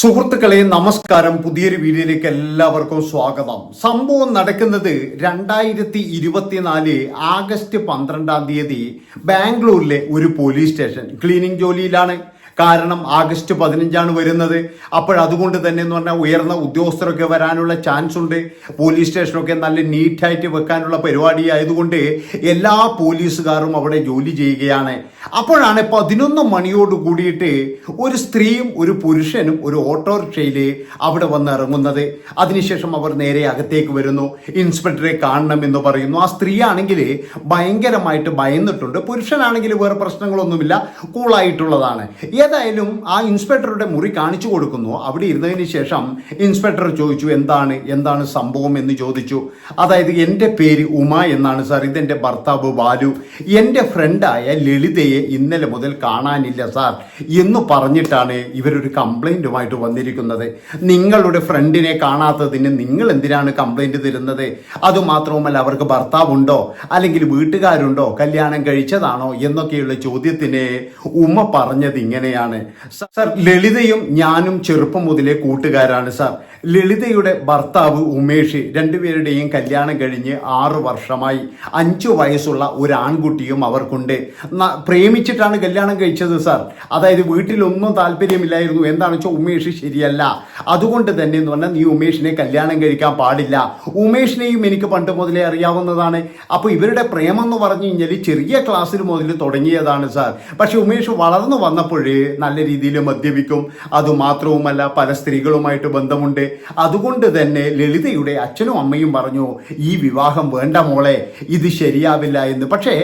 സുഹൃത്തുക്കളെ നമസ്കാരം. പുതിയൊരു വീഡിയോയിലേക്ക് എല്ലാവർക്കും സ്വാഗതം. സംഭവം നടക്കുന്നത് രണ്ടായിരത്തി ഇരുപത്തിനാല് ആഗസ്റ്റ് പന്ത്രണ്ടാം തീയതി ബാംഗ്ലൂരിലെ ഒരു പോലീസ് സ്റ്റേഷൻ ക്ലീനിങ് ജോലിയിലാണ്. കാരണം ആഗസ്റ്റ് പതിനഞ്ചാണ് വരുന്നത്. അപ്പോഴതുകൊണ്ട് തന്നെ എന്ന് പറഞ്ഞാൽ ഉയർന്ന ഉദ്യോഗസ്ഥരൊക്കെ വരാനുള്ള ചാൻസ് ഉണ്ട് പോലീസ് സ്റ്റേഷനൊക്കെ നല്ല നീറ്റായിട്ട് വെക്കാനുള്ള പരിപാടി ആയതുകൊണ്ട് എല്ലാ പോലീസുകാരും അവിടെ ജോലി ചെയ്യുകയാണ്. അപ്പോഴാണ് പതിനൊന്ന് മണിയോട് കൂടിയിട്ട് ഒരു സ്ത്രീയും ഒരു പുരുഷനും ഒരു ഓട്ടോറിക്ഷയിൽ അവിടെ വന്ന് ഇറങ്ങുന്നത് അതിനുശേഷം അവർ നേരെ അകത്തേക്ക് വരുന്നു. ഇൻസ്പെക്ടറെ കാണണം എന്ന് പറയുന്നു. ആ സ്ത്രീ ആണെങ്കിൽ ഭയങ്കരമായിട്ട് ഭയന്നിട്ടുണ്ട്. പുരുഷനാണെങ്കിൽ വേറെ പ്രശ്നങ്ങളൊന്നുമില്ല. കൂളായിട്ടുള്ളതാണ്. ഏതായാലും ആ ഇൻസ്പെക്ടറുടെ മുറി കാണിച്ചു കൊടുക്കുന്നു. അവിടെ ഇരുന്നതിന് ശേഷം ഇൻസ്പെക്ടർ ചോദിച്ചു എന്താണ്? എന്താണ് സംഭവം? എന്ന് ചോദിച്ചു. അതായത് എന്റെ പേര് ഉമ എന്നാണ് സാർ. ഇതെന്റെ ഭർത്താവ് ബാലു. എന്റെ ഫ്രണ്ടായ ലളിതയെ ഇന്നലെ മുതൽ കാണാനില്ല സാർ. എന്ന് പറഞ്ഞിട്ടാണ് ഇവരൊരു കംപ്ലൈന്റുമായിട്ട് വന്നിരിക്കുന്നത്. നിങ്ങളുടെ ഫ്രണ്ടിനെ കാണാത്തതിന് നിങ്ങൾ എന്തിനാണ് കംപ്ലൈന്റ് തരുന്നത്? അതുമാത്രവുമല്ല അവർക്ക് ഭർത്താവുണ്ടോ? അല്ലെങ്കിൽ വീട്ടുകാരുണ്ടോ? കല്യാണം കഴിച്ചതാണോ? എന്നൊക്കെയുള്ള ചോദ്യത്തിന് ഉമ്മ പറഞ്ഞത് ഇങ്ങനെയാണ്. സാർ ലളിതയും ഞാനും ചെറുപ്പം മുതലേ കൂട്ടുകാരാണ് സാർ. ലളിതയുടെ ഭർത്താവ് ഉമേഷ് രണ്ടുപേരുടെയും കല്യാണം കഴിഞ്ഞ് ആറ് വർഷമായി. അഞ്ചു വയസ്സുള്ള ഒരു ആൺകുട്ടിയും അവർക്കുണ്ട് പ്രേമിച്ചിട്ടാണ് കല്യാണം കഴിച്ചത് സാർ. അതായത് വീട്ടിലൊന്നും താല്പര്യമില്ലായിരുന്നു. എന്താണെന്ന് വെച്ചാൽ ഉമേഷ് ശരിയല്ല. അതുകൊണ്ട് തന്നെ എന്ന് പറഞ്ഞാൽ നീ ഉമേഷിനെ കല്യാണം കഴിക്കാൻ പാടില്ല. ഉമേഷിനെയും എനിക്ക് പണ്ട് മുതലേ അറിയാവുന്നതാണ്. അപ്പോൾ ഇവരുടെ പ്രേമം എന്ന് പറഞ്ഞു കഴിഞ്ഞാൽ ചെറിയ ക്ലാസ്സിൽ മുതൽ തുടങ്ങിയതാണ് സാർ. പക്ഷെ ഉമേഷ് വളർന്നു വന്നപ്പോഴേ നല്ല രീതിയിൽ മദ്യപിക്കും. അതുമാത്രവുമല്ല പല സ്ത്രീകളുമായിട്ട് ബന്ധമുണ്ട്. അതുകൊണ്ട് തന്നെ ലളിതയുടെ അച്ഛനും അമ്മയും പറഞ്ഞു ഈ വിവാഹം വേണ്ട മോളെ ഇത് ശരിയാവില്ല എന്ന്. പക്ഷേ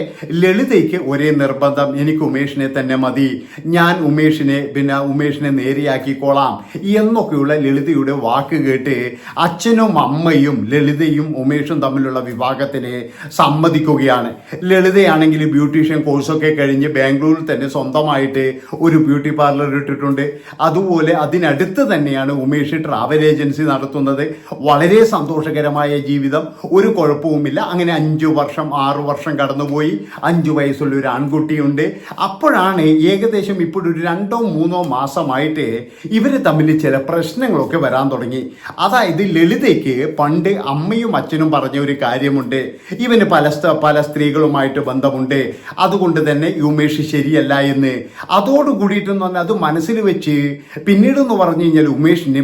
ലളിതയ്ക്ക് ഒരേ നിർബന്ധം എനിക്ക് ഉമേഷിനെ തന്നെ മതി. ഞാൻ ഉമേഷിനെ പിന്നെ ഉമേഷിനെ നേരെയാക്കിക്കോളാം എന്നൊക്കെയുള്ള ലളിതയുടെ വാക്ക് കേട്ട് അച്ഛനും അമ്മയും ലളിതയും ഉമേഷും തമ്മിലുള്ള വിവാഹത്തിന് സമ്മതിക്കുകയാണ്. ലളിതയാണെങ്കിൽ ബ്യൂട്ടീഷ്യൻ കോഴ്സൊക്കെ കഴിഞ്ഞ് ബാംഗ്ലൂരിൽ തന്നെ സ്വന്തമായിട്ട് ഒരു ബ്യൂട്ടി പാർലർ ഇട്ടിട്ടുണ്ട്. അതുപോലെ അതിനടുത്ത് തന്നെയാണ് ഉമേഷ് ട്രാവൽ ഏജൻസി നടത്തുന്നത് വളരെ സന്തോഷകരമായ ജീവിതം. ഒരു കുഴപ്പവുമില്ല. അങ്ങനെ അഞ്ചു വർഷം ആറു വർഷം കടന്നുപോയി. അഞ്ചു വയസ്സുള്ള ഒരു ആൺകുട്ടിയുണ്ട്. അപ്പോഴാണ് ഏകദേശം ഇപ്പോഴൊരു രണ്ടോ മൂന്നോ മാസമായിട്ട് ഇവർ തമ്മിൽ ചില പ്രശ്നങ്ങളൊക്കെ വരാൻ തുടങ്ങി. അതായത് ലളിതയ്ക്ക് പണ്ട് അമ്മയും അച്ഛനും പറഞ്ഞ ഒരു കാര്യമുണ്ട്. ഇവന് പല പല സ്ത്രീകളുമായിട്ട് ബന്ധമുണ്ട്. അതുകൊണ്ട് തന്നെ ഉമേഷ് ശരിയല്ല എന്ന്. അതോടുകൂടിയിട്ടെന്ന് പറഞ്ഞാൽ അത് മനസ്സിൽ വെച്ച് പിന്നീട് എന്ന് പറഞ്ഞു കഴിഞ്ഞാൽ ഉമേഷിനെ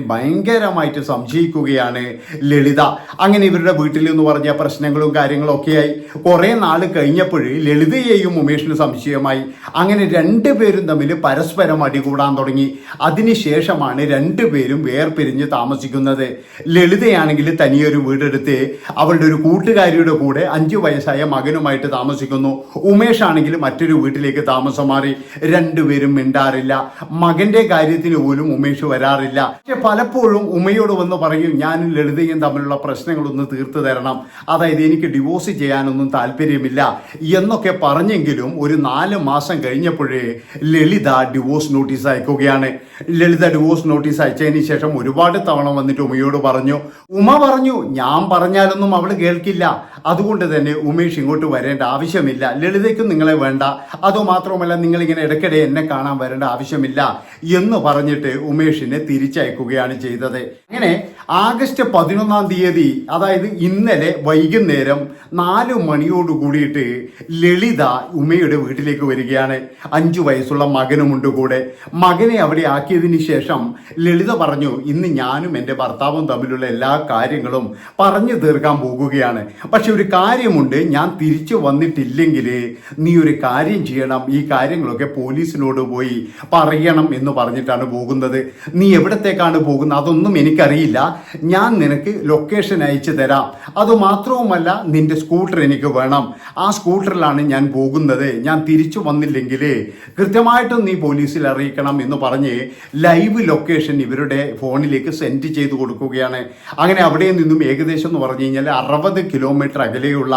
ഭയങ്കരമായിട്ട് സംശയിക്കുകയാണ് ലളിത. അങ്ങനെ ഇവരുടെ വീട്ടിൽ എന്ന് പറഞ്ഞ പ്രശ്നങ്ങളും കാര്യങ്ങളും ഒക്കെയായി. കുറേ നാൾ കഴിഞ്ഞപ്പോൾ ലളിതയെയും ഉമേഷിന് സംശയമായി. അങ്ങനെ രണ്ടുപേരും തമ്മിൽ പരസ്പരം അടികൂടാൻ തുടങ്ങി. അതിനുശേഷമാണ് രണ്ടുപേരും വേർപിരിഞ്ഞ് താമസിക്കുന്നത്. ലളിതയാണെങ്കിൽ തനിയൊരു വീടെടുത്ത് അവളുടെ ഒരു കൂട്ടുകാരിയുടെ കൂടെ അഞ്ചു വയസ്സായ മകനുമായിട്ട് താമസിക്കുന്നു. ഉമേഷ് ആണെങ്കിൽ മറ്റൊരു വീട്ടിലേക്ക് താമസം മാറി. രണ്ടുപേരും മിണ്ടാറില്ല. മകന്റെ കാര്യത്തിന് പോലും ഉമേഷ് വരാറില്ല. പക്ഷെ പലപ്പോഴും ഉമയോട് വന്ന് പറയും ഞാനും ലളിതയും തമ്മിലുള്ള പ്രശ്നങ്ങളൊന്ന് തീർത്തു തരണം. അതായത് എനിക്ക് ഡിവോഴ്സ് ചെയ്യാനൊന്നും താല്പര്യമില്ല എന്നൊക്കെ പറഞ്ഞെങ്കിലും ഒരു നാല് മാസം കഴിഞ്ഞപ്പോഴേ ലളിത ഡിവോഴ്സ് നോട്ടീസ് അയക്കുകയാണ്. ലളിത ഡിവോഴ്സ് നോട്ടീസ് അയച്ചതിന് ശേഷം ഒരുപാട് തവണ വന്നിട്ട് ഉമയോട് പറഞ്ഞു ഉമ പറഞ്ഞു ഞാൻ പറഞ്ഞാലൊന്നും അവൾ കേൾക്കില്ല. അതുകൊണ്ട് തന്നെ ഉമേഷ് ഇങ്ങോട്ട് വരേണ്ട ആവശ്യമില്ല. ലളിതയ്ക്കും നിങ്ങളെ വേണ്ട. അതുമാത്രമല്ല നിങ്ങളിങ്ങനെ ഇടയ്ക്കിടെ എന്നെ കാണാൻ വരേണ്ട ആവശ്യമില്ല. എന്ന് പറഞ്ഞിട്ട് ഉമേഷിനെ തിരിച്ചയക്കുകയാണ് ചെയ്തത്. അങ്ങനെ ആഗസ്റ്റ് പതിനൊന്നാം തീയതി അതായത് ഇന്നലെ വൈകുന്നേരം നാല് മണിയോട് കൂടിയിട്ട് ലളിത ഉമയുടെ വീട്ടിലേക്ക് വരികയാണ്. അഞ്ചു വയസ്സുള്ള മകനുമുണ്ട് കൂടെ. മകനെ അവിടെ ആക്കിയതിന് ശേഷം ലളിത പറഞ്ഞു ഇന്ന് ഞാനും എന്റെ ഭർത്താവും തമ്മിലുള്ള എല്ലാ കാര്യങ്ങളും പറഞ്ഞു തീർക്കാൻ പോകുകയാണ്. പക്ഷെ ഒരു കാര്യമുണ്ട് ഞാൻ തിരിച്ചു വന്നിട്ടില്ലെങ്കിൽ നീ ഒരു കാര്യം ചെയ്യണം ഈ കാര്യങ്ങളൊക്കെ പോലീസിനോട് പോയി പറയണം എന്ന് പറഞ്ഞിട്ടാണ് പോകുന്നത്. നീ എവിടത്തേക്കാണ് പോകുന്നത്? അതൊന്നും എനിക്കറിയില്ല. ഞാൻ നിനക്ക് ലൊക്കേഷൻ അയച്ചു തരാം. അതുമാത്രവുമല്ല നിന്റെ സ്കൂട്ടർ എനിക്ക് വേണം. ആ സ്കൂട്ടറിലാണ് ഞാൻ പോകുന്നത്. ഞാൻ തിരിച്ചു വന്നില്ലെങ്കിൽ കൃത്യമായിട്ടും നീ പോലീസിൽ അറിയിക്കണം എന്ന് പറഞ്ഞ് ലൈവ് ലൊക്കേഷൻ ഇവരുടെ ഫോണിലേക്ക് സെൻഡ് ചെയ്ത് കൊടുക്കുകയാണ്. അങ്ങനെ അവിടെ നിന്നും ഏകദേശം എന്ന് പറഞ്ഞു കഴിഞ്ഞാൽ അറുപത് കിലോമീറ്റർ അകലെയുള്ള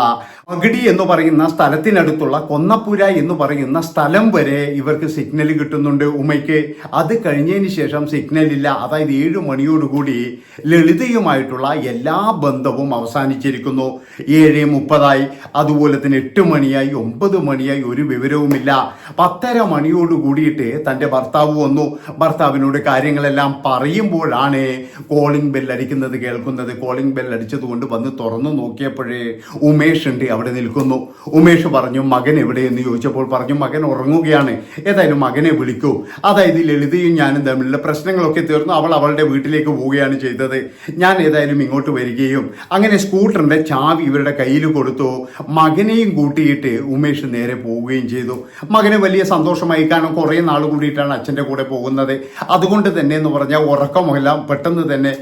മഗടി എന്ന് പറയുന്ന സ്ഥലത്തിനടുത്തുള്ള കൊന്നപ്പുര എന്ന് പറയുന്ന സ്ഥലം വരെ ഇവർക്ക് സിഗ്നൽ കിട്ടുന്നുണ്ട് ഉമയ്ക്ക്. അത് കഴിഞ്ഞതിന് ശേഷം സിഗ്നൽ ഇല്ല. അതായത് ഏഴ് മണിയോടുകൂടി ലളിതയുമായിട്ടുള്ള എല്ലാ ബന്ധവും അവസാനിച്ചിരിക്കുന്നു. ഏഴ് മുപ്പതായി. അതുപോലെ തന്നെ എട്ട് മണിയായി ഒമ്പത് മണിയായി ഒരു വിവരവുമില്ല. പത്തര മണിയോട് കൂടിയിട്ട് തന്റെ ഭർത്താവ് വന്നു. ഭർത്താവിനോട് കാര്യങ്ങളെല്ലാം പറയുമ്പോഴാണ് കോളിംഗ് ബെൽ അടിക്കുന്നത് കേൾക്കുന്നത്. കോളിംഗ് ബെൽ അടിച്ചതുകൊണ്ട് വന്ന് തുറന്നു നോക്കിയപ്പോഴേ ഉമേഷ് ഉണ്ട് അവിടെ നിൽക്കുന്നു. ഉമേഷ് പറഞ്ഞു മകൻ എവിടെയെന്ന് ചോദിച്ചപ്പോൾ പറഞ്ഞു മകൻ ഉറങ്ങുകയാണ്. ഏതായാലും മകനെ വിളിക്കൂ. അതായത് ലളിതയും ഞാനും തമ്മിലുള്ള പ്രശ്നങ്ങളൊക്കെ തീർന്നു. അവൾ അവളുടെ വീട്ടിലേക്ക് പോവുകയാണ് ചെയ്തത്. ഞാൻ ഏതായാലും ഇങ്ങോട്ട് വരികയും അങ്ങനെ സ്കൂട്ടറിന്റെ ചാവി ഇവരുടെ കയ്യിൽ കൊടുത്തു. മകനെയും കൂട്ടിയിട്ട് ഉമേഷ് നേരെ പോവുകയും ചെയ്തു. മകന് വലിയ സന്തോഷമായി. കാരണം കുറേ നാൾ കൂടിയിട്ടാണ് അച്ഛന്റെ കൂടെ പോകുന്നത്. അതുകൊണ്ട് തന്നെ എന്ന് പറഞ്ഞാൽ ഉറക്കമെല്ലാം പെട്ടെന്ന് തന്നെ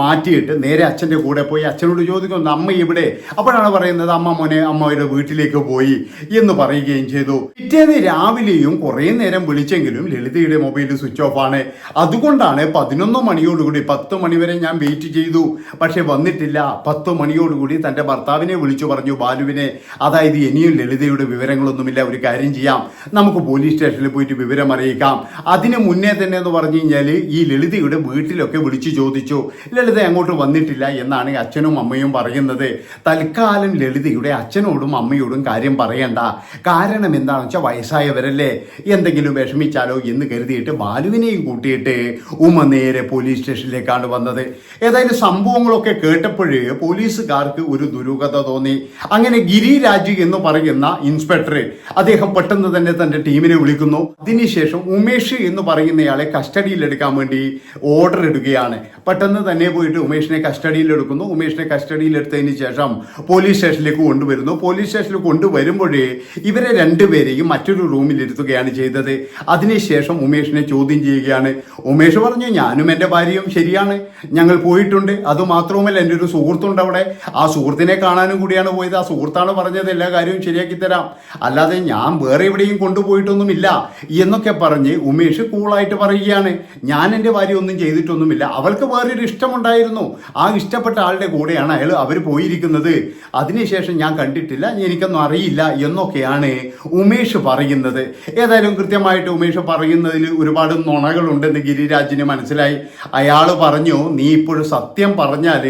മാറ്റിയിട്ട് നേരെ അച്ഛന്റെ കൂടെ പോയി. അച്ഛനോട് ചോദിക്കുന്നു അമ്മ ഇവിടെ അപ്പോഴാണ് പറയുന്നത് അമ്മ മോനെ അമ്മയുടെ വീട്ടിലേക്ക് പോയി എന്ന് പറയുകയും ചെയ്തു. പിറ്റേന്ന് രാവിലെയും കുറേ നേരം വിളിച്ചെങ്കിലും ലളിതയുടെ മൊബൈൽ സ്വിച്ച് ഓഫ് ആണ്. അതുകൊണ്ടാണ് പതിനൊന്ന് മണിയോടുകൂടി പത്ത് മണി വരെ ഞാൻ വെയിറ്റ് ചെയ്തു. പക്ഷെ വന്നിട്ടില്ല. പത്ത് മണിയോടുകൂടി തന്റെ ഭർത്താവിനെ വിളിച്ചു പറഞ്ഞു ബാലുവിനെ. അതായത് ഇനിയും ലളിതയുടെ വിവരങ്ങളൊന്നുമില്ല. ഒരു കാര്യം ചെയ്യാം. നമുക്ക് പോലീസ് സ്റ്റേഷനിൽ പോയിട്ട് വിവരം അറിയിക്കാം. അതിന് മുന്നേ തന്നെ എന്ന് പറഞ്ഞു കഴിഞ്ഞാൽ ഈ ലളിതയുടെ വീട്ടിലൊക്കെ വിളിച്ചു ചോദിച്ചു. ലളിത അങ്ങോട്ട് വന്നിട്ടില്ല എന്നാണ് അച്ഛനും അമ്മയും പറയുന്നത്. തൽക്കാലം ലളിതയുടെ അച്ഛനോടും അമ്മയോടും കാര്യം പറയണ്ട. കാരണം എന്താണെന്ന് വെച്ചാൽ വയസ്സായവരല്ലേ. എന്തെങ്കിലും വിഷമിച്ചാലോ എന്ന് കരുതിയിട്ട് ബാലുവിനെയും കൂട്ടിയിട്ട് ഉമ്മ നേരെ പോലീസ് സ്റ്റേഷനിലേക്കാണ് വന്നത്. ഏതായാലും സംഭവങ്ങളൊക്കെ കേട്ടപ്പോഴേ പോലീസുകാർക്ക് ഒരു ദുരൂഹത തോന്നി. അങ്ങനെ ഗിരിരാജ് എന്ന് പറയുന്ന ഇൻസ്പെക്ടറെ അദ്ദേഹം പെട്ടെന്ന് തന്നെ തന്റെ ടീമിനെ വിളിക്കുന്നു. അതിനുശേഷം ഉമേഷ് എന്ന് പറയുന്നയാളെ കസ്റ്റഡിയിൽ എടുക്കാൻ വേണ്ടി ഓർഡർ ഇടുകയാണ്. പെട്ടെന്ന് തന്നെ പോയിട്ട് ഉമേഷിനെ കസ്റ്റഡിയിൽ എടുക്കുന്നു. ഉമേഷിനെ കസ്റ്റഡിയിൽ എടുത്തതിന് ശേഷം പോലീസ് സ്റ്റേഷനിലേക്ക് കൊണ്ടുവരുന്നു. പോലീസ് സ്റ്റേഷനിൽ കൊണ്ടുവരുമ്പോഴേ ഇവരെ രണ്ടുപേരെയും മറ്റൊരു റൂമിൽ ഇരുത്തുകയാണ് ചെയ്തത്. അതിനുശേഷം ഉമേഷിനെ ചോദ്യം ചെയ്യുകയാണ്. ഉമേഷ് പറഞ്ഞു ഞാനും എന്റെ ഭാര്യയും ശരിയാണ്. ഞങ്ങൾ പോയിട്ടുണ്ട്. അതുമാത്രവുമല്ല എന്റെ ഒരു സുഹൃത്തുണ്ട് അവിടെ. ആ സുഹൃത്തിനെ കാണാനും കൂടിയാണ് പോയത്. ആ സുഹൃത്താണ് പറഞ്ഞത് എല്ലാ കാര്യവും ശരിയാക്കി തരാം. അല്ലാതെ ഞാൻ വേറെ എവിടെയും കൊണ്ടുപോയിട്ടൊന്നുമില്ല എന്നൊക്കെ പറഞ്ഞ് ഉമേഷ് കൂളായിട്ട് പറയുകയാണ്. ഞാൻ എന്റെ ഭാര്യ ഒന്നും ചെയ്തിട്ടൊന്നുമില്ല. അവൾക്ക് വേറൊരു ഇഷ്ടമുണ്ടായിരുന്നു. ആ ഇഷ്ടപ്പെട്ട ആളുടെ കൂടെയാണ് അയാൾ അവർ പോയിരിക്കുന്നത്. അതിനുശേഷം ഞാൻ കണ്ടിട്ടില്ല എനിക്കൊന്നും അറിയില്ല എന്നൊക്കെയാണ് ഉമേഷ് പറയുന്നത്. ഏതായാലും കൃത്യമായിട്ട് ഉമേഷ് പറയുന്നതിൽ ഒരുപാട് നുണകളുണ്ടെന്ന് ഗിരിരാജിന് മനസ്സിലായി. അയാൾ പറഞ്ഞു നീ ഇപ്പോഴും സത്യം പറഞ്ഞാൽ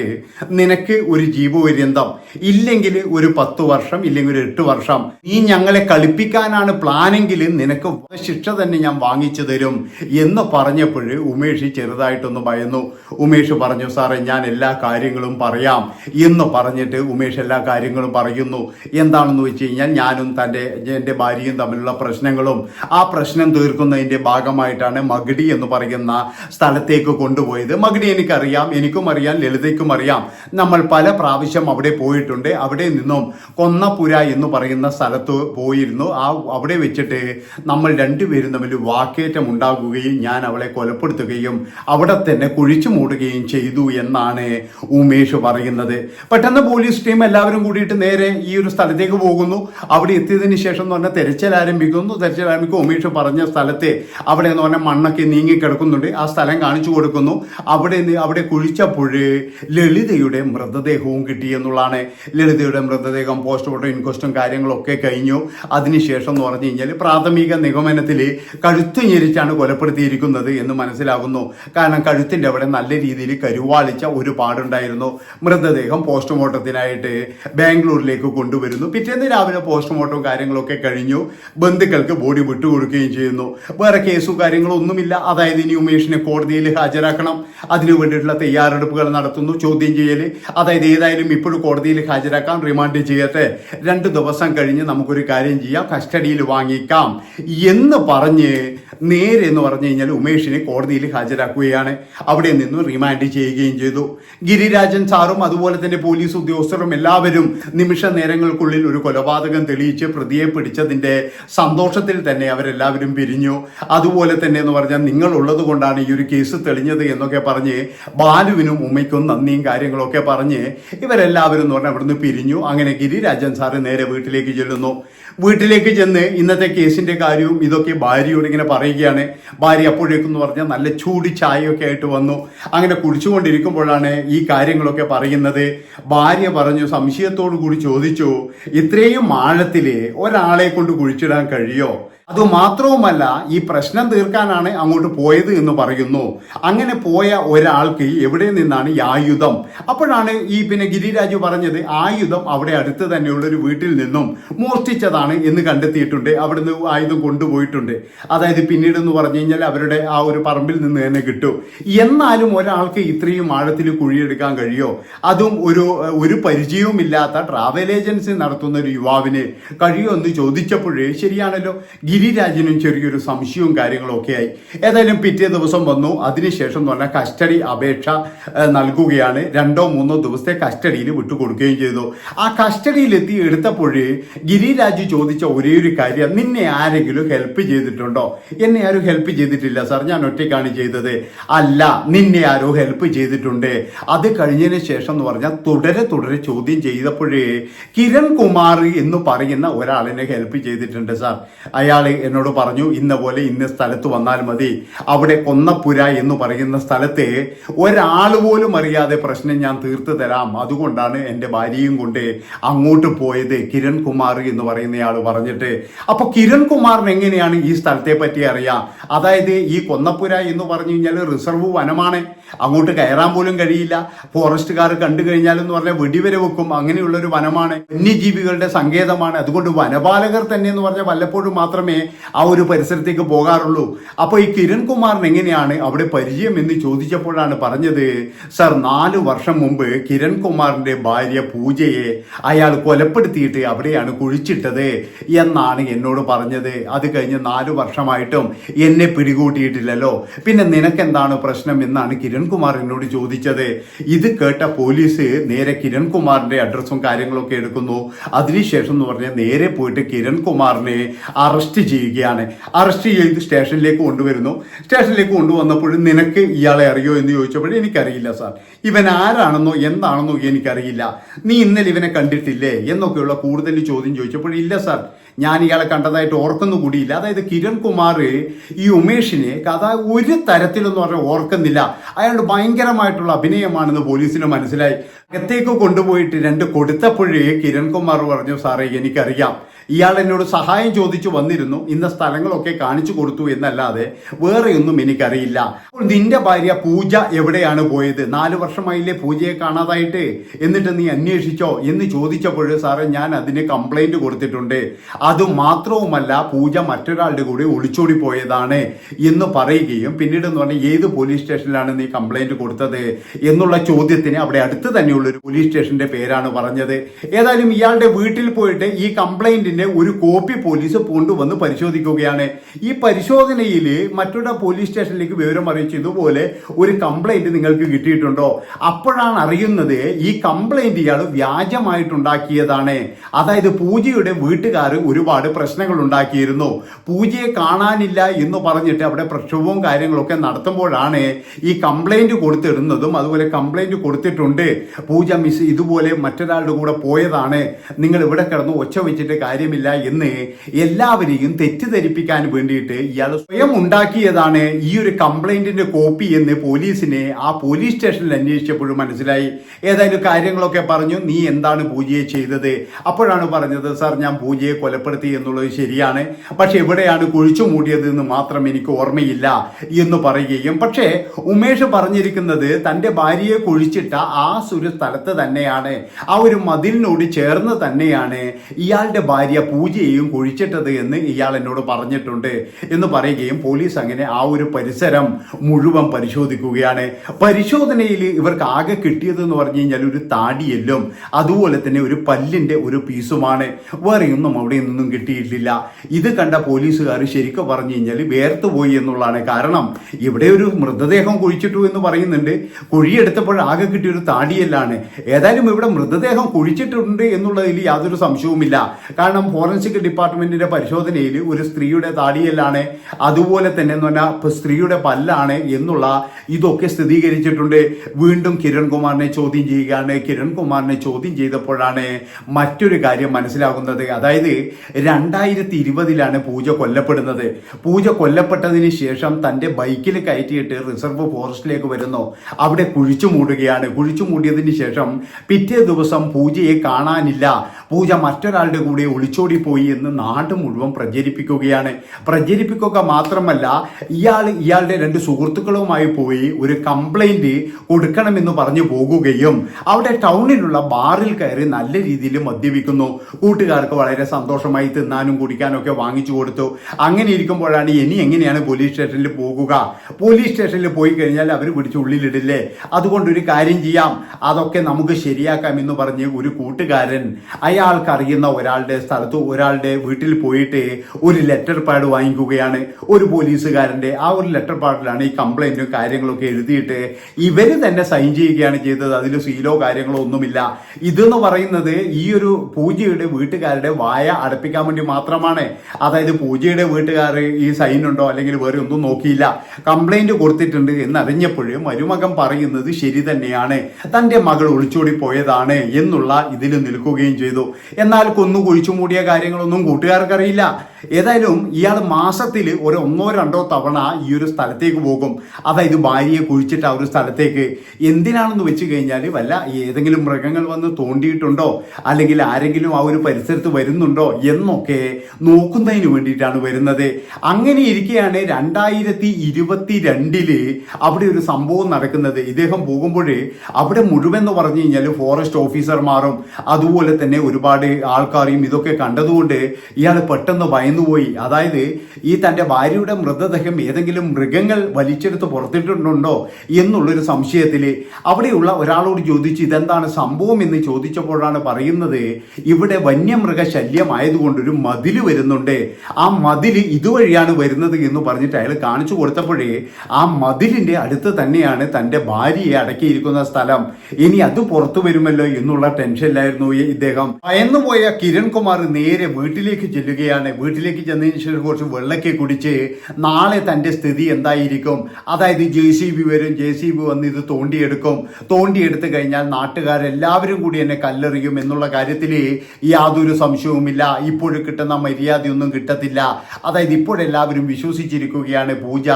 നിനക്ക് ഒരു ജീവപര്യന്തം ഇല്ലെങ്കിൽ ഒരു പത്ത് വർഷം ഇല്ലെങ്കിൽ ഒരു എട്ട് വർഷം. നീ ഞങ്ങളെ കളിപ്പിക്കാനാണ് പ്ലാനെങ്കിൽ നിനക്ക് ശിക്ഷ തന്നെ ഞാൻ വാങ്ങിച്ചു തരും എന്ന് പറഞ്ഞപ്പോൾ ഉമേഷ് ചെറുതായിട്ടൊന്ന് ഭയന്നു. ഉമേഷ് പറഞ്ഞു സാറേ ഞാൻ എല്ലാ കാര്യങ്ങളും പറയാം എന്ന് പറഞ്ഞിട്ട് ഉമേഷ് എല്ലാ കാര്യങ്ങളും പറയുന്നു. എന്താണെന്ന് വെച്ച് കഴിഞ്ഞാൽ ഞാനും തന്റെ എന്റെ ഭാര്യയും തമ്മിലുള്ള പ്രശ്നങ്ങളും ആ പ്രശ്നം തീർക്കുന്നതിന്റെ ഭാഗമായിട്ടാണ് മഗഡി എന്ന് പറയുന്ന സ്ഥലത്തേക്ക് കൊണ്ടുപോയത്. മഗഡി എനിക്കറിയാം. എനിക്കും അറിയാം ലളിതയ്ക്കും അറിയാം. നമ്മൾ പല പ്രാവശ്യം അവിടെ പോയിട്ടുണ്ട്. അവിടെ നിന്നും കൊന്നപുര എന്ന് പറയുന്ന സ്ഥലത്ത് പോയിരുന്നു. ആ അവിടെ വെച്ചിട്ട് നമ്മൾ രണ്ടുപേരും തമ്മിൽ വാക്കേറ്റം ഉണ്ടാകുകയും ഞാൻ അവളെ കൊലപ്പെടുത്തുകയും അവിടെ തന്നെ കുഴിച്ചു മൂടുകയും ചെയ്തു എന്നാണ് ഉമേഷ് പറയുന്നത്. പെട്ടെന്ന് പോലീസ് ടീം എല്ലാവരും കൂടിയിട്ട് നേരെ ഈ ഒരു സ്ഥലത്തേക്ക് പോകുന്നു. അവിടെ എത്തിയതിന് ശേഷം എന്ന് പറഞ്ഞാൽ തെരച്ചിൽ ആരംഭിക്കുന്നു. തെരച്ചിൽ ആരംഭിക്കും. ഉമേഷ് പറഞ്ഞ സ്ഥലത്തെ അവിടെ എന്ന് പറഞ്ഞാൽ മണ്ണൊക്കെ നീങ്ങി കിടക്കുന്നുണ്ട് ആ സ്ഥലം കാണിച്ചു കൊടുക്കുന്നു. അവിടെ അവിടെ കുഴിച്ചപ്പോഴേ ലളിതയുടെ മൃതദേഹവും കിട്ടി എന്നുള്ളതാണ്. ലളിതയുടെ മൃതദേഹം പോസ്റ്റ്മോർട്ടം ഇൻക്വസ്റ്റും കാര്യങ്ങളൊക്കെ കഴിഞ്ഞു. അതിനുശേഷം എന്ന് പറഞ്ഞു കഴിഞ്ഞാൽ പ്രാഥമിക നിഗമനത്തിൽ കഴുത്ത് ഞെരിച്ചാണ് കൊലപ്പെടുത്തിയിരിക്കുന്നത് എന്ന് മനസ്സിലാകുന്നു. കാരണം കഴുത്തിന്റെ അവിടെ നല്ല രീതിയിൽ കരുവാളിച്ച ഒരു പാടുണ്ടായിരുന്നു മൃതദേഹം പോസ്റ്റ്മോർട്ടത്തിനായിട്ട് ബാംഗ്ലൂരിലേക്ക് കൊണ്ടുവരുന്നു. പിറ്റേന്ന് രാവിലെ പോസ്റ്റ്മോർട്ടവും കാര്യങ്ങളൊക്കെ കഴിഞ്ഞു. ബന്ധുക്കൾക്ക് ബോഡി വിട്ടുകൊടുക്കുകയും ചെയ്യുന്നു. വേറെ കേസും കാര്യങ്ങളും ഒന്നുമില്ല അതായത് ഇനി ഉമേഷിനെ കോടതിയിൽ ഹാജരാക്കണം. അതിനു വേണ്ടിയിട്ടുള്ള തയ്യാറെടുപ്പുകൾ നടത്തുന്നു ചോദ്യം ചെയ്യൽ അതായത് ഏതായാലും ഇപ്പോഴും കോടതിയിൽ ഹാജരാക്കാം റിമാൻഡ് ചെയ്യട്ടെ. രണ്ട് ദിവസം കഴിഞ്ഞ് നമുക്കൊരു കാര്യം ചെയ്യാം കസ്റ്റഡിയിൽ വാങ്ങിക്കാം എന്ന് പറഞ്ഞ് നേരെ എന്ന് പറഞ്ഞു കഴിഞ്ഞാൽ ഉമേഷിനെ കോടതിയിൽ ഹാജരാക്കുകയാണ്. അവിടെ നിന്നും റിമാൻഡ് ചെയ്യുകയും ചെയ്തു. ഗിരിരാജൻ സാറും അതുപോലെ തന്നെ പോലീസ് ഉദ്യോഗസ്ഥരും എല്ലാവരും നിമിഷ നേരങ്ങൾക്കുള്ളിൽ ഒരു കൊലപാതകം തെളിയിച്ച് പ്രതിയെ പിടിച്ചതിന്റെ സന്തോഷത്തിൽ തന്നെ അവരെല്ലാവരും പിരിഞ്ഞു. അതുപോലെ തന്നെ എന്ന് പറഞ്ഞാൽ നിങ്ങൾ ഉള്ളത് കൊണ്ടാണ് ഈ ഒരു കേസ് തെളിഞ്ഞത് എന്നൊക്കെ പറഞ്ഞ് ബാലുവിനും ഉമ്മയ്ക്കും നന്ദിയും കാര്യങ്ങളൊക്കെ പറഞ്ഞ് ഇവരെല്ലാവരും എന്ന് പറഞ്ഞാൽ അവിടുന്ന് പിരിഞ്ഞു. അങ്ങനെ ഗിരിരാജൻ സാറ് നേരെ വീട്ടിലേക്ക് ചെല്ലുന്നു. വീട്ടിലേക്ക് ചെന്ന് ഇന്നത്തെ കേസിന്റെ കാര്യവും ഇതൊക്കെ ഭാര്യയോട് ഇങ്ങനെ പറയുകയാണ്. ഭാര്യ അപ്പോഴേക്കും എന്ന് പറഞ്ഞാൽ നല്ല ചൂട് ചായയൊക്കെ ആയിട്ട് വന്നു. അങ്ങനെ കുടിച്ചുകൊണ്ടിരിക്കുമ്പോഴാണ് ഈ കാര്യങ്ങളൊക്കെ പറയുന്നത്. ഭാര്യ പറഞ്ഞു സംശയത്തോടു കൂടി ചോദിച്ചു ഇത്രയും ആഴത്തിൽ ഒരാളെ കൊണ്ട് കുഴിച്ചിടാൻ കഴിയോ? അതുമാത്രവുമല്ല ഈ പ്രശ്നം തീർക്കാനാണ് അങ്ങോട്ട് പോയത് എന്ന് പറയുന്നു. അങ്ങനെ പോയ ഒരാൾക്ക് എവിടെ നിന്നാണ് ഈ ആയുധം? അപ്പോഴാണ് ഈ പിന്നെ ഗിരിരാജു പറഞ്ഞത് ആയുധം അവിടെ അടുത്ത് തന്നെയുള്ള ഒരു വീട്ടിൽ നിന്നും മോഷ്ടിച്ചതാണ് എന്ന് കണ്ടെത്തിയിട്ടുണ്ട്. അവിടുന്ന് ആയുധം കൊണ്ടുപോയിട്ടുണ്ട്. അതായത് പിന്നീട് എന്ന് പറഞ്ഞു കഴിഞ്ഞാൽ അവരുടെ ആ ഒരു പറമ്പിൽ നിന്ന് തന്നെ കിട്ടും. എന്നാലും ഒരാൾക്ക് ഇത്രയും ആഴത്തിൽ കുഴിയെടുക്കാൻ കഴിയോ? അതും ഒരു ഒരു പരിചയവുമില്ലാത്ത ട്രാവൽ ഏജൻസി നടത്തുന്ന ഒരു യുവാവിന് കഴിയോ എന്ന് ചോദിച്ചപ്പോഴേ ശരിയാണല്ലോ. ഗിരിരാജനും ചെറിയൊരു സംശയവും കാര്യങ്ങളും ഒക്കെ ആയി ഏതായാലും പിറ്റേ ദിവസം വന്നു. അതിനുശേഷം എന്ന് പറഞ്ഞാൽ കസ്റ്റഡി അപേക്ഷ നൽകുകയാണ്. രണ്ടോ മൂന്നോ ദിവസത്തെ കസ്റ്റഡിയിൽ വിട്ടുകൊടുക്കുകയും ചെയ്തു. ആ കസ്റ്റഡിയിലെത്തി എടുത്തപ്പോഴേ ഗിരിരാജ് ചോദിച്ച ഒരേ ഒരു കാര്യം നിന്നെ ആരെങ്കിലും ഹെൽപ്പ് ചെയ്തിട്ടുണ്ടോ? എന്നെ ആരും ഹെൽപ്പ് ചെയ്തിട്ടില്ല സാർ ഞാൻ ഒറ്റയ്ക്കാണ് ചെയ്തത്. അല്ല നിന്നെ ആരോ ഹെൽപ്പ് ചെയ്തിട്ടുണ്ട്. അത് കഴിഞ്ഞതിന് ശേഷം എന്ന് പറഞ്ഞാൽ തുടരെ തുടരെ ചോദ്യം ചെയ്തപ്പോഴേ കിരൺ കുമാർ എന്ന് പറയുന്ന ഒരാളിനെ ഹെൽപ്പ് ചെയ്തിട്ടുണ്ട് സാർ അയാൾ എന്നോട് പറഞ്ഞു ഇന്ന പോലെ ഇന്ന സ്ഥലത്ത് വന്നാൽ മതി. അവിടെ കൊന്നപ്പുര എന്ന് പറയുന്ന സ്ഥലത്തെ ഒരാൾ പോലും അറിയാതെ പ്രശ്നം ഞാൻ തീർത്തു തരാം. അതുകൊണ്ടാണ് എന്റെ ഭാര്യയും കൊണ്ട് അങ്ങോട്ട് പോയത് കിരൺ കുമാർ എന്ന് പറയുന്നയാൾ പറഞ്ഞിട്ട്. അപ്പൊ കിരൺ കുമാറിന് എങ്ങനെയാണ് ഈ സ്ഥലത്തെ പറ്റി അറിയാം? അതായത് ഈ കൊന്നപ്പുര എന്ന് പറഞ്ഞു കഴിഞ്ഞാൽ റിസർവ് വനമാണ്. അങ്ങോട്ട് കയറാൻ പോലും കഴിയില്ല. ഫോറസ്റ്റുകാർ കണ്ടു കഴിഞ്ഞാൽ എന്ന് പറഞ്ഞാൽ വെടിവരെ വെക്കും അങ്ങനെയുള്ള ഒരു വനമാണ്. വന്യജീവികളുടെ സങ്കേതമാണ്. അതുകൊണ്ട് വനപാലകർ തന്നെ എന്ന് പറഞ്ഞാൽ വല്ലപ്പോഴും മാത്രമേ ആ ഒരു പരിസരത്തേക്ക് പോകാറുള്ളൂ. അപ്പോൾ ഈ കിരൺ കുമാറിന് എങ്ങനെയാണ് അവിടെ പരിചയം എന്ന് ചോദിച്ചപ്പോഴാണ് പറഞ്ഞത് സർ നാല് വർഷം മുമ്പ് കിരൺ കുമാറിന്റെ ഭാര്യ പൂജയെ അയാൾ കൊലപ്പെടുത്തിയിട്ട് അവിടെയാണ് കുഴിച്ചിട്ടത് എന്നാണ് എന്നോട് പറഞ്ഞത്. അത് കഴിഞ്ഞ് നാല് വർഷമായിട്ടും എന്നെ പിടികൂട്ടിയിട്ടില്ലല്ലോ. പിന്നെ നിനക്കെന്താണ് പ്രശ്നം എന്നാണ് കിരൺകുമാർ എന്നോട് ചോദിച്ചത്. ഇത് കേട്ട പോലീസ് നേരെ കിരൺകുമാറിന്റെ അഡ്രസ്സും കാര്യങ്ങളൊക്കെ എടുക്കുന്നു. അതിനുശേഷം എന്ന് പറഞ്ഞാൽ നേരെ പോയിട്ട് കിരൺകുമാറിനെ അറസ്റ്റ് ചെയ്യുകയാണ്. അറസ്റ്റ് ചെയ്ത് സ്റ്റേഷനിലേക്ക് കൊണ്ടുവരുന്നു. സ്റ്റേഷനിലേക്ക് കൊണ്ടുവന്നപ്പോഴും നിനക്ക് ഇയാളെ അറിയോ എന്ന് ചോദിച്ചപ്പോഴും എനിക്കറിയില്ല സാർ. ഇവൻ ആരാണെന്നോ എന്താണെന്നോ എനിക്കറിയില്ല. നീ ഇന്നലെ ഇവനെ കണ്ടിട്ടില്ലേ എന്നൊക്കെയുള്ള കൂടുതൽ ചോദ്യം ചോദിച്ചപ്പോൾ ഇല്ല സാർ. ഞാൻ ഇയാളെ കണ്ടതായിട്ട് ഓർക്കുന്നു കൂടിയില്ല. അതായത് കിരൺ കുമാർ ഈ ഉമേഷിനെ കഥ ഒരു തരത്തിലൊന്നും പറഞ്ഞാൽ ഓർക്കുന്നില്ല. അയാളുടെ ഭയങ്കരമായിട്ടുള്ള അഭിനയമാണെന്ന് പോലീസിന് മനസ്സിലായി. അകത്തേക്ക് കൊണ്ടുപോയിട്ട് രണ്ട് കൊടുത്തപ്പോഴേ കിരൺ കുമാർ പറഞ്ഞു സാറേ എനിക്കറിയാം. ഇയാൾ എന്നോട് സഹായം ചോദിച്ചു വന്നിരുന്നു. ഇന്ന സ്ഥലങ്ങളൊക്കെ കാണിച്ചു കൊടുത്തു എന്നല്ലാതെ വേറെയൊന്നും എനിക്കറിയില്ല. നിന്റെ ഭാര്യ പൂജ എവിടെയാണ് പോയത്? നാലു വർഷമായില്ലേ പൂജയെ കാണാതായിട്ട്? എന്നിട്ട് നീ അന്വേഷിച്ചോ? എന്ന് ചോദിച്ചപ്പോൾ സാറേ ഞാൻ അതിന് കംപ്ലൈന്റ് കൊടുത്തിട്ടുണ്ട്. അത് മാത്രവുമല്ല പൂജ മറ്റൊരാളുടെ കൂടെ ഒളിച്ചോടി പോയതാണ് എന്ന് പറയുകയും പിന്നീട് എന്ന് പറഞ്ഞാൽ ഏത് പോലീസ് സ്റ്റേഷനിലാണ് നീ കംപ്ലൈന്റ് കൊടുത്തത് എന്നുള്ള ചോദ്യത്തിന് അവിടെ അടുത്ത് തന്നെയുള്ള ഒരു പോലീസ് സ്റ്റേഷന്റെ പേരാണ് പറഞ്ഞത്. ഏതായാലും ഇയാളുടെ വീട്ടിൽ പോയിട്ട് ഈ കംപ്ലൈന്റിന്റെ ഒരു കോപ്പി പോലീസ് കൊണ്ടുവന്ന് പരിശോധിക്കുകയാണ്. ഈ പരിശോധനയിൽ മറ്റൊരു പോലീസ് സ്റ്റേഷനിലേക്ക് വിവരം അറിയിച്ചു ഇതുപോലെ ഒരു കംപ്ലൈന്റ് നിങ്ങൾക്ക് കിട്ടിയിട്ടുണ്ടോ? അപ്പോഴാണ് അറിയുന്നത് ഈ കംപ്ലൈന്റ് ഇയാൾ വ്യാജമായിട്ടുണ്ടാക്കിയതാണ്. അതായത് പൂജയുടെ വീട്ടുകാർ ഒരുപാട് പ്രശ്നങ്ങൾ ഉണ്ടാക്കിയിരുന്നു. പൂജയെ കാണാനില്ല എന്ന് പറഞ്ഞിട്ട് അവിടെ പ്രക്ഷോഭവും കാര്യങ്ങളൊക്കെ നടത്തുമ്പോഴാണ് ഈ കംപ്ലൈന്റ് കൊടുത്തിടുന്നതും അതുപോലെ കംപ്ലൈന്റ് കൊടുത്തിട്ടുണ്ട്. പൂജ മിസ് ഇതുപോലെ മറ്റൊരാളുടെ കൂടെ പോയതാണ്. നിങ്ങൾ ഇവിടെ കിടന്ന് ഒച്ച വെച്ചിട്ട് കാര്യമില്ല എന്ന് എല്ലാവരെയും തെറ്റിദ്ധരിപ്പിക്കാൻ വേണ്ടിയിട്ട് ഇയാൾ സ്വയം ഉണ്ടാക്കിയതാണ് ഈ ഒരു കംപ്ലൈന്റിന്റെ കോപ്പി എന്ന് പോലീസിനെ ആ പോലീസ് സ്റ്റേഷനിൽ അന്വേഷിച്ചപ്പോഴും മനസ്സിലായി. ഏതായാലും കാര്യങ്ങളൊക്കെ പറഞ്ഞു. നീ എന്താണ് പൂജയെ ചെയ്തത്? അപ്പോഴാണ് പറഞ്ഞത് സാർ ഞാൻ പൂജയെ കൊലപ്പെടുത്തി എന്നുള്ളത് ശരിയാണ്. പക്ഷെ എവിടെയാണ് കുഴിച്ചു മൂടിയത് എന്ന് മാത്രം എനിക്ക് ഓർമ്മയില്ല എന്ന് പറയുകയും പക്ഷേ ഉമേഷ് പറഞ്ഞിരിക്കുന്നത് തന്റെ ഭാര്യയെ കുഴിച്ചിട്ട ആ ഒരു സ്ഥലത്ത് തന്നെയാണ്. ആ ഒരു മതിലിനോട് ചേർന്ന് തന്നെയാണ് ഇയാളുടെ ഭാര്യ പൂജയെയും കുഴിച്ചിട്ടത് എന്ന് ഇയാൾ എന്നോട് പറഞ്ഞിട്ടുണ്ട് എന്ന് പറയുകയും പോലീസ് അങ്ങനെ ആ ഒരു പരിസരം മുഴുവൻ പരിശോധിക്കുകയാണ്. പരിശോധനയിൽ ഇവർക്ക് ആകെ കിട്ടിയതെന്ന് പറഞ്ഞു കഴിഞ്ഞാൽ ഒരു താടിയെല്ലും അതുപോലെ തന്നെ ഒരു പല്ലിന്റെ ഒരു പീസുമാണ്. വേറെയൊന്നും അവിടെ നിന്നും കിട്ടിയിട്ടില്ല. ഇത് കണ്ട പോലീസുകാർ ശരിക്കും പറഞ്ഞു കഴിഞ്ഞാൽ വേർത്തു പോയി എന്നുള്ളതാണ് കാരണം. ഇവിടെ ഒരു മൃതദേഹം കുഴിച്ചിട്ടു എന്ന് പറയുന്നുണ്ട്. കുഴിയെടുത്തപ്പോൾ ആകെ കിട്ടിയ ഒരു താടിയെല്ലാണ്. ഏതായാലും ഇവിടെ മൃതദേഹം കുഴിച്ചിട്ടുണ്ട് എന്നുള്ളതിൽ യാതൊരു സംശയവുമില്ല. കാരണം ഫോറൻസിക് ഡിപ്പാർട്ട്മെന്റിന്റെ പരിശോധനയിൽ ഒരു സ്ത്രീയുടെ താടിയല്ലാണ് അതുപോലെ തന്നെ എന്ന് പറഞ്ഞാൽ സ്ത്രീയുടെ പല്ലാണ് എന്നുള്ള ഇതൊക്കെ സ്ഥിരീകരിച്ചിട്ടുണ്ട്. വീണ്ടും കിരൺകുമാറിനെ ചോദ്യം ചെയ്യുകയാണ്. കിരൺകുമാറിനെ ചോദ്യം ചെയ്തപ്പോഴാണ് മറ്റൊരു കാര്യം മനസ്സിലാകുന്നത്. അതായത് രണ്ടായിരത്തി ഇരുപതിലാണ് പൂജ കൊല്ലപ്പെടുന്നത്. പൂജ കൊല്ലപ്പെട്ടതിന് ശേഷം തന്റെ ബൈക്കിൽ കയറ്റിയിട്ട് റിസർവ് ഫോറസ്റ്റിലേക്ക് വരുന്നു. അവിടെ കുഴിച്ചു മൂടുകയാണ്. കുഴിച്ചു മൂടിയതിന് ശേഷം പിറ്റേ ദിവസം പൂജയെ കാണാനില്ല. പൂജ മറ്റൊരാളുടെ കൂടെ ഒളിച്ചു ഒളിച്ചോടി പോയി എന്ന് നാട് മുഴുവൻ പ്രചരിപ്പിക്കുകയാണ്. പ്രചരിപ്പിക്കുക മാത്രമല്ല ഇയാൾ ഇയാളുടെ രണ്ട് സുഹൃത്തുക്കളുമായി പോയി ഒരു കംപ്ലൈന്റ് കൊടുക്കണമെന്ന് പറഞ്ഞു പോകുകയും അവിടെ ടൗണിലുള്ള ബാറിൽ കയറി നല്ല രീതിയിൽ മദ്യപിക്കുന്നു. കൂട്ടുകാർക്ക് വളരെ സന്തോഷമായി തിന്നാനും കുടിക്കാനൊക്കെ വാങ്ങിച്ചു കൊടുത്തു. അങ്ങനെ ഇരിക്കുമ്പോഴാണ് ഇനി എങ്ങനെയാണ് പോലീസ് സ്റ്റേഷനിൽ പോകുക? പോലീസ് സ്റ്റേഷനിൽ പോയി കഴിഞ്ഞാൽ അവർ പിടിച്ച് ഉള്ളിലിടില്ലേ? അതുകൊണ്ട് ഒരു കാര്യം ചെയ്യാം. അതൊക്കെ നമുക്ക് ശരിയാക്കാം എന്ന് പറഞ്ഞ് ഒരു കൂട്ടുകാരൻ അയാൾക്കറിയുന്ന ഒരാളുടെ സ്ഥലത്ത് ഒരാളുടെ വീട്ടിൽ പോയിട്ട് ഒരു ലെറ്റർ പാഡ് വാങ്ങിക്കുകയാണ്. ഒരു പോലീസുകാരന്റെ ആ ഒരു ലെറ്റർ പാഡിലാണ് ഈ കംപ്ലൈന്റും കാര്യങ്ങളൊക്കെ എഴുതിയിട്ട് ഇവർ തന്നെ സൈൻ ചെയ്യുകയാണ് ചെയ്തത്. അതിൽ സീലോ കാര്യങ്ങളോ ഒന്നുമില്ല. ഇതെന്ന് പറയുന്നത് ഈ ഒരു പൂജയുടെ വീട്ടുകാരുടെ വായ അടപ്പിക്കാൻ വേണ്ടി മാത്രമാണ്. അതായത് പൂജയുടെ വീട്ടുകാർ ഈ സൈൻ ഉണ്ടോ അല്ലെങ്കിൽ വേറെ ഒന്നും നോക്കിയില്ല. കംപ്ലൈന്റ് കൊടുത്തിട്ടുണ്ട് എന്നറിഞ്ഞപ്പോഴും മരുമകൻ പറയുന്നത് ശരി തന്നെയാണ്. തന്റെ മകൾ ഒളിച്ചോടി പോയതാണ് എന്നുള്ള ഇതിൽ നിൽക്കുകയും ചെയ്തു. എന്നാൽ കൊന്നു കുഴിച്ചു മൂടിയ കാര്യങ്ങളൊന്നും കൂട്ടുകാർക്കറിയില്ല. ഏതായാലും ഇയാൾ മാസത്തിൽ ഒരു ഒന്നോ രണ്ടോ തവണ ഈ ഒരു സ്ഥലത്തേക്ക് പോകും. അതായത് ഭാര്യയെ കുഴിച്ചിട്ട് ആ ഒരു സ്ഥലത്തേക്ക്. എന്തിനാണെന്ന് വെച്ച് കഴിഞ്ഞാൽ വല്ല ഏതെങ്കിലും മൃഗങ്ങൾ വന്ന് തോണ്ടിയിട്ടുണ്ടോ? അല്ലെങ്കിൽ ആരെങ്കിലും ആ ഒരു പരിസരത്ത് വരുന്നുണ്ടോ? എന്നൊക്കെ നോക്കുന്നതിന് വേണ്ടിയിട്ടാണ് വരുന്നത്. അങ്ങനെ ഇരിക്കുകയാണ് രണ്ടായിരത്തി ഇരുപത്തി രണ്ടിൽ അവിടെ ഒരു സംഭവം നടക്കുന്നത്. ഇദ്ദേഹം പോകുമ്പോൾ അവിടെ മുഴുവൻ എന്ന് പറഞ്ഞു കഴിഞ്ഞാൽ ഫോറസ്റ്റ് ഓഫീസർമാരും അതുപോലെ തന്നെ ഒരുപാട് ആൾക്കാരെയും ഇതൊക്കെ കണ്ടതുകൊണ്ട് ഇയാൾ പെട്ടെന്ന് ഭയന്നുപോയി. അതായത് ഈ തന്റെ ഭാര്യയുടെ മൃതദേഹം ഏതെങ്കിലും മൃഗങ്ങൾ വലിച്ചെടുത്ത് പുറത്തിട്ടുണ്ടോ എന്നുള്ളൊരു സംശയത്തിൽ അവിടെയുള്ള ഒരാളോട് ചോദിച്ച് ഇതെന്താണ് സംഭവം എന്ന് ചോദിച്ചപ്പോഴാണ് പറയുന്നത് ഇവിടെ വന്യമൃഗ ശല്യമായതുകൊണ്ട് ഒരു മതിൽ വരുന്നുണ്ട്. ആ മതിൽ ഇതുവഴിയാണ് വരുന്നത് എന്ന് പറഞ്ഞിട്ട് അയാൾ കാണിച്ചു കൊടുത്തപ്പോഴേ ആ മതിലിന്റെ അടുത്ത് തന്നെയാണ് തന്റെ ഭാര്യയെ അടക്കിയിരിക്കുന്ന സ്ഥലം. ഇനി അത് പുറത്തു വരുമല്ലോ എന്നുള്ള ടെൻഷനിലായിരുന്നു ഇദ്ദേഹം. ഭയന്നുപോയ കിരൺകുമാർ നേരെ വീട്ടിലേക്ക് ചെല്ലുകയാണ്. വീട്ടിലേക്ക് ചെന്നതിന് ശേഷം കുറച്ച് വെള്ളക്കെ കുടിച്ച് നാളെ തന്റെ സ്ഥിതി എന്തായിരിക്കും? അതായത് ജെ സി ബി വരും. ജെ സി ബി വന്ന് ഇത് തോണ്ടിയെടുക്കും. തോണ്ടിയെടുത്ത് കഴിഞ്ഞാൽ നാട്ടുകാരെല്ലാവരും കൂടി എന്നെ കല്ലെറിയും എന്നുള്ള കാര്യത്തിൽ യാതൊരു സംശയവുമില്ല. ഇപ്പോഴും കിട്ടുന്ന മര്യാദയൊന്നും കിട്ടത്തില്ല. അതായത് ഇപ്പോഴെല്ലാവരും വിശ്വസിച്ചിരിക്കുകയാണ് പൂജ.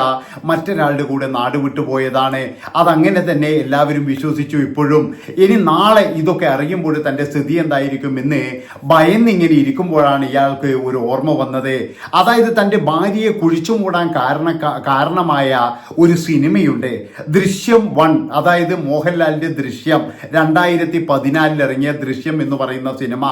മറ്റൊരാളുടെ കൂടെ നാട് വിട്ടുപോയതാണ് അതങ്ങനെ തന്നെ എല്ലാവരും വിശ്വസിച്ചു ഇപ്പോഴും. ഇനി നാളെ ഇതൊക്കെ അറിയുമ്പോൾ തന്റെ സ്ഥിതി എന്തായിരിക്കും എന്ന് ഭയന്നിങ്ങനെ ഇരിക്കുമ്പോഴാണ് ഇയാൾക്ക് ഒരു ഓർമ്മ വന്നത്. അതായത് തന്റെ ഭാര്യയെ കുഴിച്ചു മൂടാൻ കാരണ കാരണമായ ഒരു സിനിമയുണ്ട്. ദൃശ്യം വൺ അതായത് മോഹൻലാലിന്റെ ദൃശ്യം രണ്ടായിരത്തി പതിനാലിൽ ഇറങ്ങിയ ദൃശ്യം എന്ന് പറയുന്ന സിനിമ.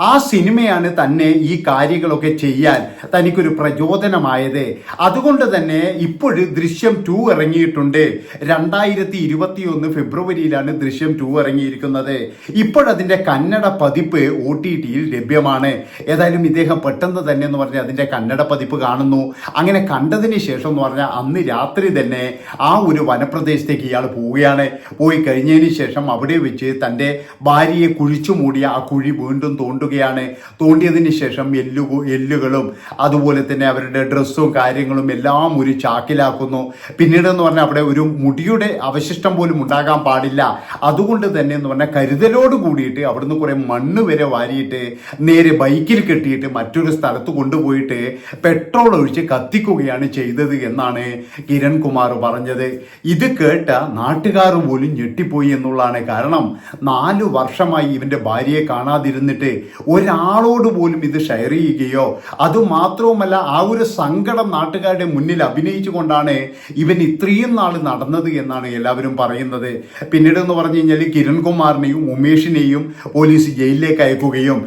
ആ സിനിമയാണ് തന്നെ ഈ കാര്യങ്ങളൊക്കെ ചെയ്യാൻ തനിക്കൊരു പ്രചോദനമായത്. അതുകൊണ്ട് തന്നെ ഇപ്പോഴും ദൃശ്യം ടു ഇറങ്ങിയിട്ടുണ്ട്. രണ്ടായിരത്തി ഇരുപത്തി ഒന്ന് ഫെബ്രുവരിയിലാണ് ദൃശ്യം ടു ഇറങ്ങിയിരിക്കുന്നത്. ഇപ്പോഴതിന്റെ കന്നഡ പതിപ്പ് ഒ ടി ടിയിൽ ലഭ്യമാണ്. ഏതായാലും ഇദ്ദേഹം പെട്ടെന്ന് തന്നെ എന്ന് പറഞ്ഞാൽ അതിന്റെ കന്നഡ പതിപ്പ് കാണുന്നു. അങ്ങനെ കണ്ടതിന് ശേഷം എന്ന് പറഞ്ഞാൽ അന്ന് രാത്രി തന്നെ ആ ഒരു വനപ്രദേശത്തേക്ക് ഇയാൾ പോവുകയാണ്. പോയി കഴിഞ്ഞതിന് ശേഷം അവിടെ വെച്ച് തന്റെ ഭാര്യയെ കുഴിച്ചു മൂടിയ ആ കുഴി വീണ്ടും തോണ്ടുകയാണ്. തോണ്ടിയതിന് ശേഷം എല്ലു എല്ലുകളും അതുപോലെ തന്നെ അവരുടെ ഡ്രസ്സും കാര്യങ്ങളും എല്ലാം ഒരു ചാക്കിലാക്കുന്നു. പിന്നീട് എന്ന് പറഞ്ഞാൽ അവിടെ ഒരു മുടിയുടെ അവശിഷ്ടം പോലും ഉണ്ടാകാൻ പാടില്ല. അതുകൊണ്ട് തന്നെ എന്ന് പറഞ്ഞാൽ കരുതലോട് കൂടിയിട്ട് അവിടുന്ന് കുറേ മണ്ണ് വരെ വാരിയിട്ട് നേരെ ബൈക്കിൽ കെട്ടിയിട്ട് മറ്റൊരു സ്ഥലത്ത് കൊണ്ടുപോയിട്ട് പെട്രോൾ ഒഴിച്ച് കത്തിക്കുകയാണ് ചെയ്തത് എന്നാണ് കിരൺകുമാർ പറഞ്ഞത്. ഇത് കേട്ട നാട്ടുകാർ പോലും ഞെട്ടിപ്പോയി എന്നുള്ളതാണ് കാരണം നാലു വർഷമായി ഇവന്റെ ഭാര്യയെ കാണാതിരുന്നിട്ട് ഒരാളോട് പോലും ഇത് ഷെയർ ചെയ്യുകയോ അതുമാത്രവുമല്ല ആ ഒരു സങ്കടം നാട്ടുകാരുടെ മുന്നിൽ അഭിനയിച്ചു കൊണ്ടാണ് ഇവൻ ഇത്രയും നാൾ നടന്നത് എന്നാണ് എല്ലാവരും പറയുന്നത്. പിന്നീട് എന്ന് പറഞ്ഞു കഴിഞ്ഞാൽ കിരൺകുമാറിനെയും ഉമേഷിനെയും പോലീസ് ജയിലിലേക്ക് അയക്കുകയും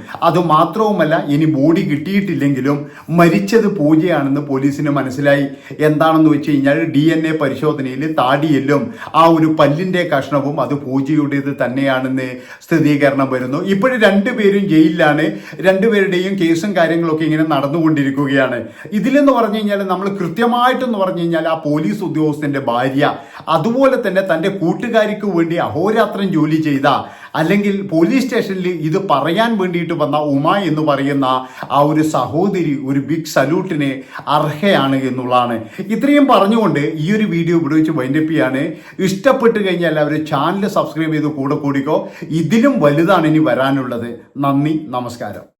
അതുമാത്രവുമല്ല ഇനി ബോഡി കിട്ടിയിട്ടില്ലെങ്കിലും മരിച്ചത് പൂജയാണെന്ന് പോലീസിന് മനസ്സിലായി. എന്താണെന്ന് വെച്ച് കഴിഞ്ഞാൽ ഡി എൻ എ പരിശോധനയിൽ താടിയെല്ലും ആ ഒരു പല്ലിന്റെ കഷ്ണവും അത് പൂജയുടേത് തന്നെയാണെന്ന് സ്ഥിരീകരണം വരുന്നു. ഇപ്പോഴും രണ്ടുപേരും ജയിലിലാണ്. രണ്ടുപേരുടെയും കേസും കാര്യങ്ങളൊക്കെ ഇങ്ങനെ നടന്നുകൊണ്ടിരിക്കുകയാണ്. ഇതിലെന്ന് പറഞ്ഞു കഴിഞ്ഞാൽ നമ്മൾ കൃത്യമായിട്ടെന്ന് പറഞ്ഞു കഴിഞ്ഞാൽ ആ പോലീസ് ഉദ്യോഗസ്ഥന്റെ ഭാര്യ അതുപോലെ തന്നെ തന്റെ കൂട്ടുകാരിക്ക് വേണ്ടി അഹോരാത്രം ജോലി ചെയ്ത അല്ലെങ്കിൽ പോലീസ് സ്റ്റേഷനിൽ ഇത് പറയാൻ വേണ്ടിയിട്ട് വന്ന ഉമ എന്ന് പറയുന്ന ആ ഒരു സഹോദരി ഒരു ബിഗ് സല്യൂട്ടിനെ അർഹയാണ് എന്നുള്ളതാണ്. ഇത്രയും പറഞ്ഞുകൊണ്ട് ഈ ഒരു വീഡിയോ ഇവിടെ വെച്ച് വൈൻഡപ്പ് ഇഷ്ടപ്പെട്ട് കഴിഞ്ഞാൽ എല്ലാവരും ചാനൽ സബ്സ്ക്രൈബ് ചെയ്ത് കൂടെ കൂടിക്കോ. ഇതിലും വലുതാണ് ഇനി വരാനുള്ളത്. നന്ദി നമസ്കാരം.